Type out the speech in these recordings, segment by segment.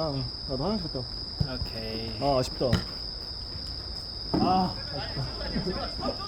아, 나도 화장실 갔다. 와. 오케이. 아, 아쉽다. 아, 아쉽다.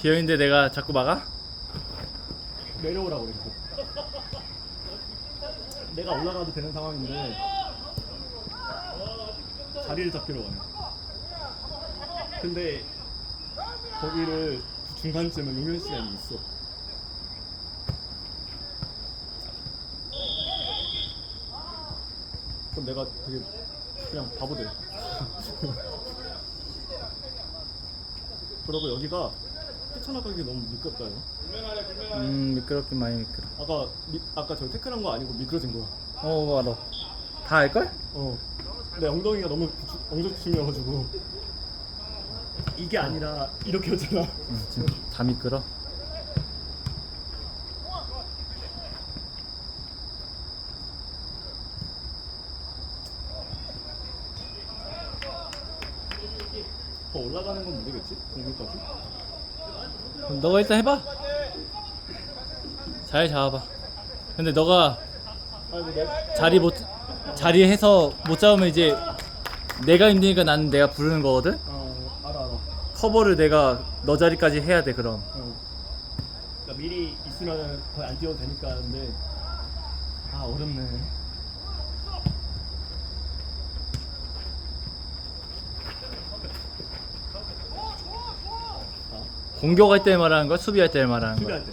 비어있는데 내가 자꾸 막아? 내려오라고 그랬고. 내가 올라가도 되는 상황인데 자리를 잡기로 가네. 근데 거기를 중간쯤은 용현 시간이 있어. 그럼 내가 되게 그냥 바보 돼. 그리고 여기가 뛰쳐나가기 너무 미끄럽다요. 음 미끄럽긴 많이 미끄러. 아까 미, 아까 저 태클한 거 아니고 미끄러진 거야. 어 알아. 다 알걸? 어. 내 엉덩이가 너무 엉적춤이어가지고 이게 아니라 이렇게였잖아. 응, 지금 다 미끄러. 더 올라가는 건 모르겠지? 공격까지? 그럼 너가 일단 해봐. 잘 잡아봐. 근데 너가 자리 못 자리 해서 못 잡으면 이제 내가 힘드니까 나는 내가 부르는 거거든. 어 알아 알아. 커버를 내가 너 자리까지 해야 돼 그럼. 어. 그러니까 미리 있으면 거의 안 뛰어도 되니까 근데 아 어렵네. 공격할 때 말하는 거야? 수비할 때 말하는 거야? 수비할 때.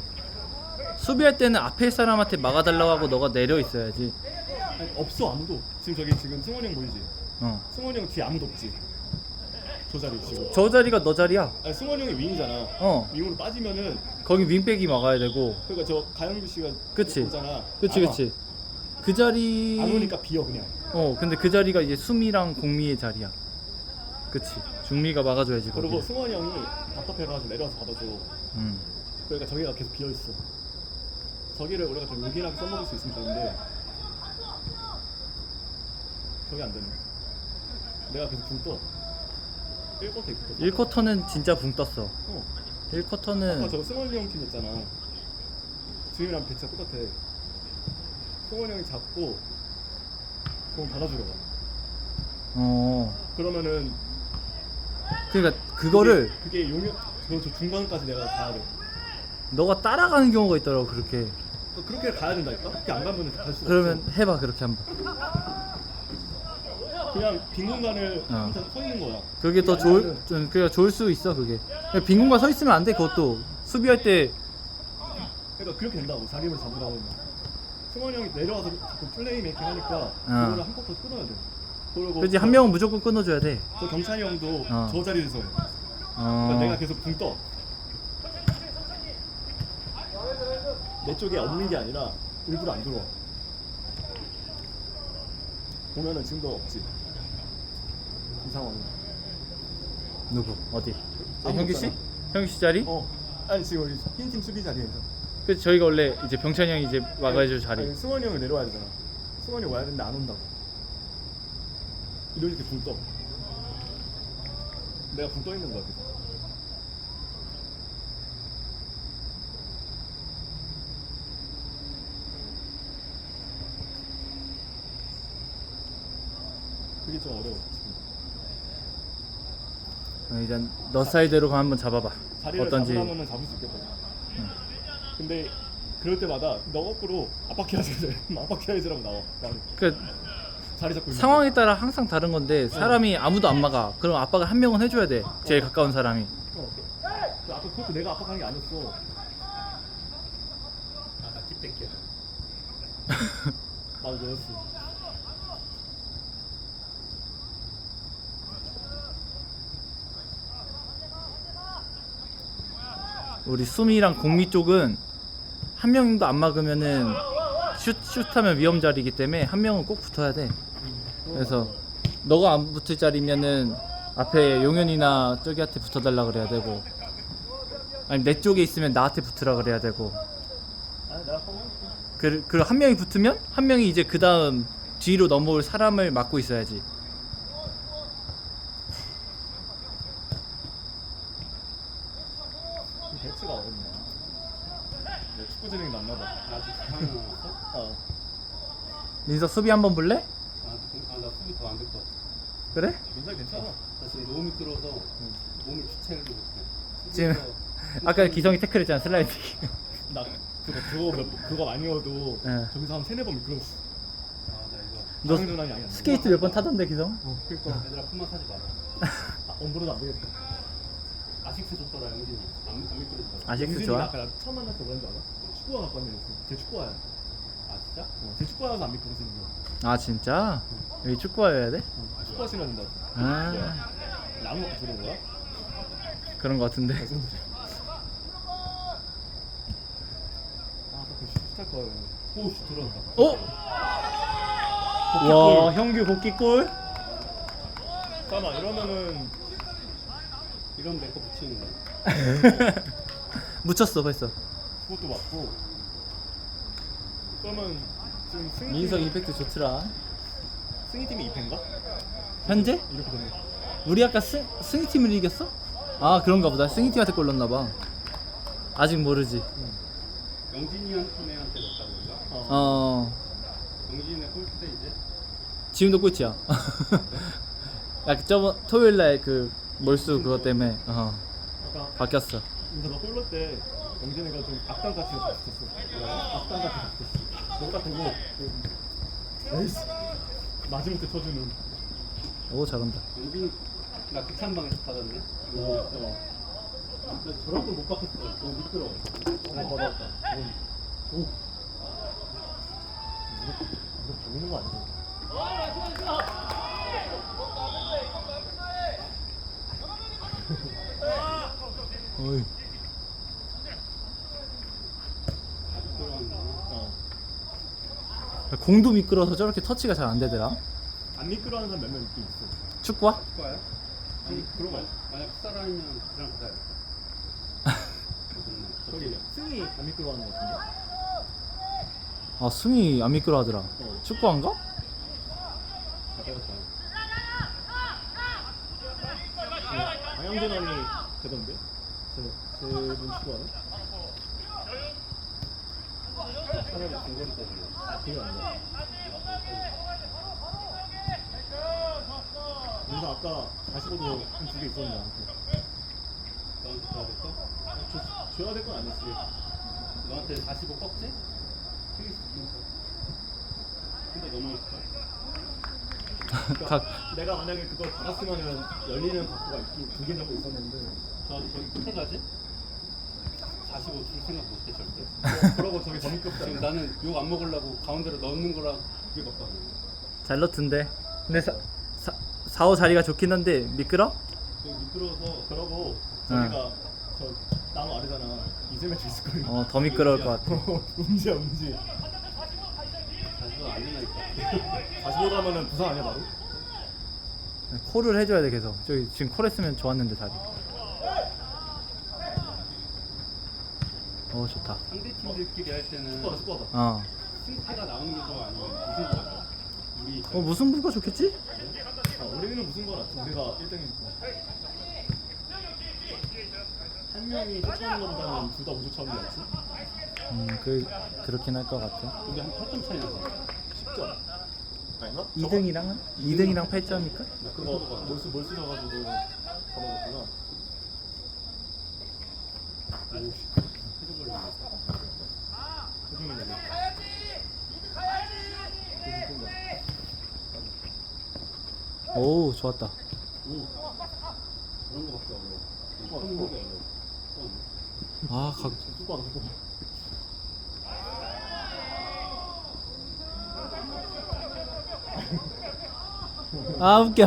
수비할 때는 앞에 사람한테 막아달라고 하고 너가 내려 있어야지. 아니, 없어 아무도. 지금 저기 지금 승원이 형 보이지? 어. 승원이 형 뒤에 아무도 없지. 저 자리 지금. 저 자리가 너 자리야. 아니 승원이 형이 윙이잖아. 어. 윙으로 빠지면은 거기 윙백이 막아야 되고. 그러니까 저 가영규 씨가 그치. 있잖아. 그치 안 와. 그치. 그 자리. 안 오니까 비어 그냥. 어 근데 그 자리가 이제 수미랑 공미의 자리야. 그치. 중미가 막아줘야지. 그리고 승원이 형이 답답해가지고 내려와서 받아줘. 음. 그러니까 저기가 계속 비어 있어. 저기를 우리가 좀 요긴하게 써먹을 수 있으면 좋은데 저기 안 되네. 내가 계속 붕 떠. 1쿼터 2쿼터. 1쿼터는 진짜 붕 떴어. 어. 1쿼터는 아까 저 승원이 형팀 있잖아. 지금이랑 배치가 똑같아. 승원이 형이 잡고 공 받아주려 가. 어. 그러면은 그러니까 그거를 그게, 그게 용역 저 중간까지 내가 가야 돼. 너가 따라가는 경우가 있더라고 그렇게. 또 그렇게 가야 된다니까? 그렇게 안 가면 갈 수가 그러면 없어. 해봐 그렇게 한번. 그냥 빈 공간을 어. 혼자 서 있는 거야. 그게 더 좋을 좀 그게 좋을 수 있어 그게. 그냥 빈 공간 서 있으면 안 돼 그것도. 수비할 때 그러니까 그렇게 된다고 자기를 잡으라고 하면. 승원이 형이 내려와서 자꾸 플레이 메이킹 하니까 어. 그거를 한컷더 끊어야 돼. 그리고 그렇지 한 명은 무조건 끊어줘야 돼. 저 경찬이 형도 어. 저 자리에서 해. 그러니까 어. 내가 계속 붕 떠. 내 쪽에 없는 게 아니라 일부러 안 들어와. 보면은 지금도 없지. 이 상황은. 누구? 어디? 저 아무도 형규 씨? 형규 씨 자리? 어. 아니 지금 우리 흰팀 수비 자리에서. 그 저희가 원래 이제 병찬이 형이 이제 막아줄 자리. 아니, 승원이 형이 내려와야 되잖아. 승원이 와야 되는데 안 온다고. 이럴 때붕 떠. 내가 붕 떠 있는 거야. 계속. 그게 좀 어려워. 어, 일단 너 사이드로 가 한번 잡아봐. 자리를 어떤지. 잡으려면 잡을 수 있겠거든. 근데 그럴 때마다 너 거꾸로 압박해야지. 압박해야지라고 나와. 나는 그 자리 잡고 있는 상황에 따라 항상 다른 건데 사람이 아무도 안 막아. 그럼 압박을 한 명은 해줘야 돼. 제일 가까운 사람이. 어. 그 아까 그것도 내가 압박하는 게 아니었어. 아나 킵백이야 나도 너였어. 우리 수미랑 공미 쪽은 한 명도 안 막으면은 슛 슛하면 위험 자리이기 때문에 한 명은 꼭 붙어야 돼. 그래서 너가 안 붙을 자리면은 앞에 용현이나 저기한테 붙어달라 그래야 되고 아니 내 쪽에 있으면 나한테 붙으라 그래야 되고. 그, 그 한 명이 붙으면 한 명이 이제 그 다음 뒤로 넘어올 사람을 막고 있어야지. 배치가 어렵네. 내 축구 재능이 맞나 봐. 아직? 어. 민서 수비 한번 볼래? 아나 수비 더 안 될 것 같아 그래? 민사 괜찮아. 나 지금 너무 미끄러워서 몸을 주체를 못해 지금 아까 기성이 태클했잖아 슬라이딩. 나 그거 그거 몇, 그거 아니어도 네. 저기서 한 세네 번 미끄러웠어. 아 나 이거 너 아니야. 스케이트 몇 번 타던데 기성? 어, 그러니까 얘들아 그만 사지 마라 아, 엄브로도 안 되겠다. 아식스 줬더라 영진이 안, 안 미끄러지더라 아식스 좋아? 아까 나 처음 만났을 때 뭐라는 줄 알아? 축구화 갖고 왔는데 제 축구화야. 아 진짜? 어, 제 축구화라서 안 미끄러지는 거야. 아 진짜? 여기 축구화여야 돼? 어, 축구화 신어야 된다고. 아 나무 들어온 거야? 그런 거 같은데. 아, 그 슛할 거예요. 오씨 들어갔다 어? 와 형규 복귀골? 잠깐만 이러면은 이러면 내거 붙이는 거야 묻혔어 벌써. 그것도 맞고 그러면 지금 승리 민석 임팩트 좋더라. 승리팀이 2패인가? 현재? 이렇게 되네. 우리 아까 승, 승리팀을 이겼어? 아 그런가 보다. 승리팀한테 골 넣나 봐. 아직 모르지. 영진이한테 넣었다고 우리가? 어. 어 영진이네 꼴찌대 이제 지금도 끝이야. 야 저번 토요일 날그 몰수 그것 때문에 어 아까 바뀌었어. 인사 너 홀로 때 영진이가 좀 악당같이 바뀌었어. 악당같이 바뀌었어. 너가 보고 그, 에이씨 마지못해 쳐주는. 오 잘한다. 영진이 나 극찬방에서 받았네 어. 어. 근데 저런 걸못 받겠어. 너무 미끄러워. 어, 받았다. 오. 오. 이거 이거 보이는 거 아니야? 어이. 아직 들어갔나 어. 공도 미끄러서 저렇게 터치가 잘 안 되더라. 안 미끄러워하는 사람 몇명 있긴 있어. 축구화? 축구야? 아니 그런 거 만약 풋살아니면 그랑 가자 저기 승이 안 미끄러워하는 거 같은데. 아 승이 안 미끄러하더라. 어. 잘. 방향전환이 되던데? 제제분 축구하는? 민서 아까 45도 한두개 있었는데 나한테. 줘, 줘야 될 건 아니었지. 너한테 45 꺾지? 근데 넘어졌을까? 그러니까 각- 내가 만약에 그걸 받았으면은 열리는 각도가 있긴 두개 정도 있었는데 저 저기 끝에 가지? 45줄 생각 못해 절대 뭐, 그러고 저기 더 미끄럽지 지금? 나는 욕 안 먹으려고 가운데로 넣는 거랑 그게 맞다고 잘 넣던데. 근데 사, 4호 자리가 좋긴 한데 미끄러? 좀 미끄러워서 그러고 저기가 저 나무 아래잖아. 이즈매치 있을 거예요. 어 더 미끄러울 것 같아. 움지야 움지. 자주가 안 되나니까. 다시 보가면은 부상 아니야 바로? 콜을 해줘야 돼 계속. 저기 지금 콜 했으면 좋았는데 자리. 어 좋다. 상대 팀들끼리 할 때는 축구하다 축구하다. 어. 승패가 나오는 게 좋아 아니면 무슨 거야? 우리 어 무승부가 좋겠지? 아, 우리는 무슨 거 같아? 우리가 1등이니까. 한 명이 쫓아오는 것보다는 둘다 우주 차원이 낫지? 음그 그렇긴 할 것 같아. 우리 한 8점 차이 나서 10점. 아닌가? 2등이랑은? 2등이랑 8점일까? 그거 몰수 몰수 져가지고 잡아먹었구나. 해 주면 되지. 오 좋았다. 아 각. 아 웃겨.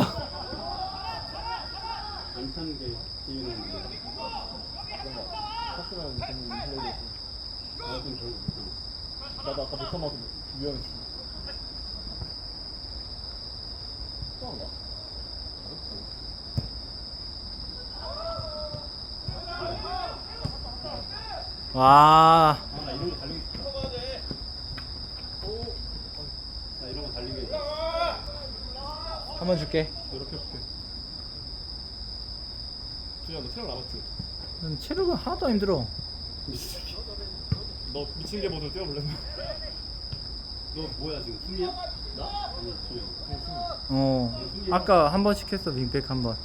안 타는 게 재미나는 거. 플레이했어. 나좀 별로 못하는 나도 아까 못한 만큼 유연했어. 또 한가? 와. 아, 나 이런 거 달리기 싶다. 나 이런 거 달리기 해. 한번 줄게. 이렇게 해볼게. 준야 너 체력 남았지? 난 체력은 하나도 안 힘들어. 너 미친 개 모드 뛰어볼래? 너 뭐야 지금 숨이야? 나? 아니 수영. 어. 아까 한 번씩 했어 윙백 한 번.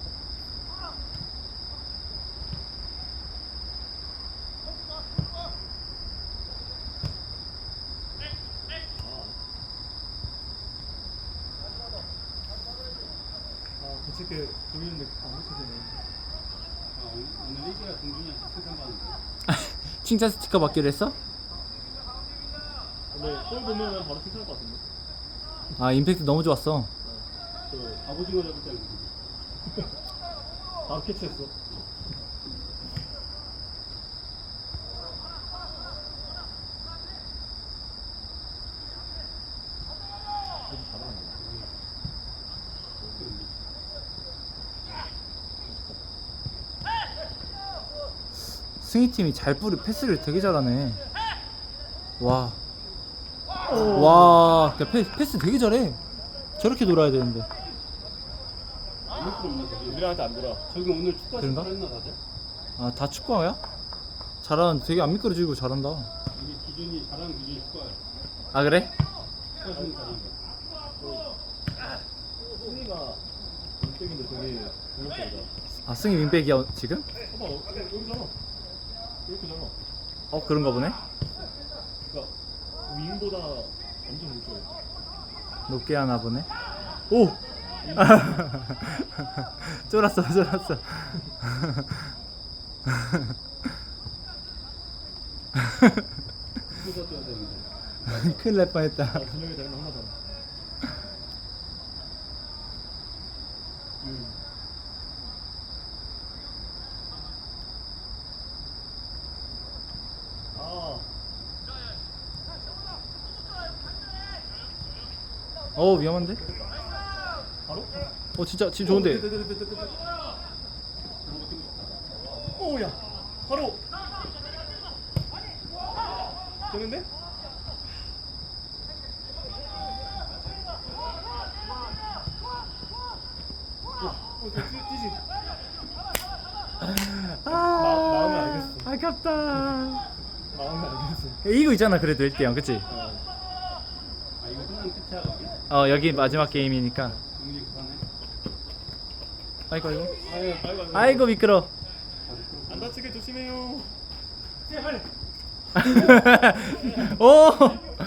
아 부치게 보이는데 안 부치네. 아, 오늘, 일기가 동준이한테 세상 가는데. 칭찬 스티커 받기로 했어? 근데 골 보면은 바로 칭찬할 것 같은데. 아 임팩트 너무 좋았어. 그 갑오징어 잡을 때. 바로 캐치했어. 승희 팀이 잘 뿌리 패스를 되게 잘하네. 와. 와, 그러니까 패, 패스 되게 잘해. 저렇게 놀아야 되는데. 저기. 우리한테 안 돌아. 저기 오늘 축구 그런가? 했나 다들? 아, 다 축구야? 잘하는, 되게 안 미끄러지고 잘한다. 우리 기준이 잘하는 기준이 축구야. 아, 그래? 축구. 승리가 되게 공격적이다. 아, 승희 윙백이야, 지금? 봐봐 어, 여기잖아. 이렇게잖아. 어, 그런가 보네. 그러니까 윙보다 완전 공격해. 높게 하나 보네. 오! 쫄았어, 쫄았어. 축구 뛰어야 되는데. 큰일 날 뻔했다. 아, 준영이 거 하나잖아. 음. 아, 어, 위험한데? 바로? 어, 진짜, 지금 좋은데. 그런 거 뛰고 싶다. 오, 야, 바로. 되는데? 어, 어, 저 뛰, 뛰지. 아, 마음이 알겠어. 아깝다. 마음이 알겠어. 이거 있잖아, 그래도 1대0, 그치? 어. 아 이거 끝나면 끝이야 거기? 어, 여기 마지막 게임이니까. 아이고, 아이고. 아이고, 아이고, 아이고. 아이고, 미끄러. 안 다치게 조심해요. 제발. 오!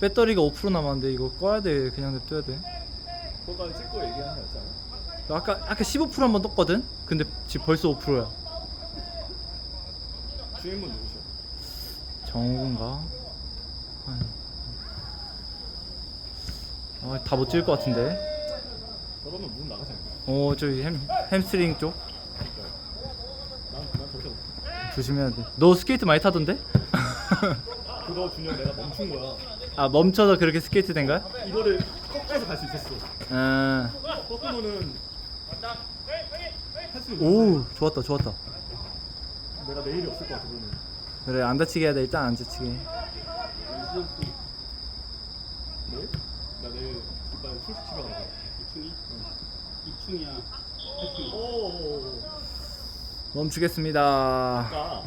배터리가 5% 남았는데 이거 꺼야 돼. 그냥 냅둬야 돼. 그거까지 찍고 얘기하는 거 있잖아. 나 아까 아까 15%한번 떴거든. 근데 지금 벌써 5%야. 주인분 누구셔? 정우인가? 아유. 아, 다 못 찍을 것 같은데. 저러면 문 나가지 않을까? 어, 저기 햄, 햄스트링 쪽 난, 난 절대 못. 조심해야 돼. 너 스케이트 많이 타던데? 그거 준영 내가 멈춘 거야. 아, 멈춰서 그렇게 스케이트 된 거야? 이거를 꺾어서 갈 수 있었어. 아, 꺾으면은 할수 있는데 오, 좋았다, 좋았다. 내가 내일이 없을 것 같아 그러면. 그래, 안 다치게 해야 돼. 일단 안 다치게. 내일? 나 내일 이빨 출석 치러 가는 거야. 2층이? 2층이야. 8층. 오오오. 멈추겠습니다. 아까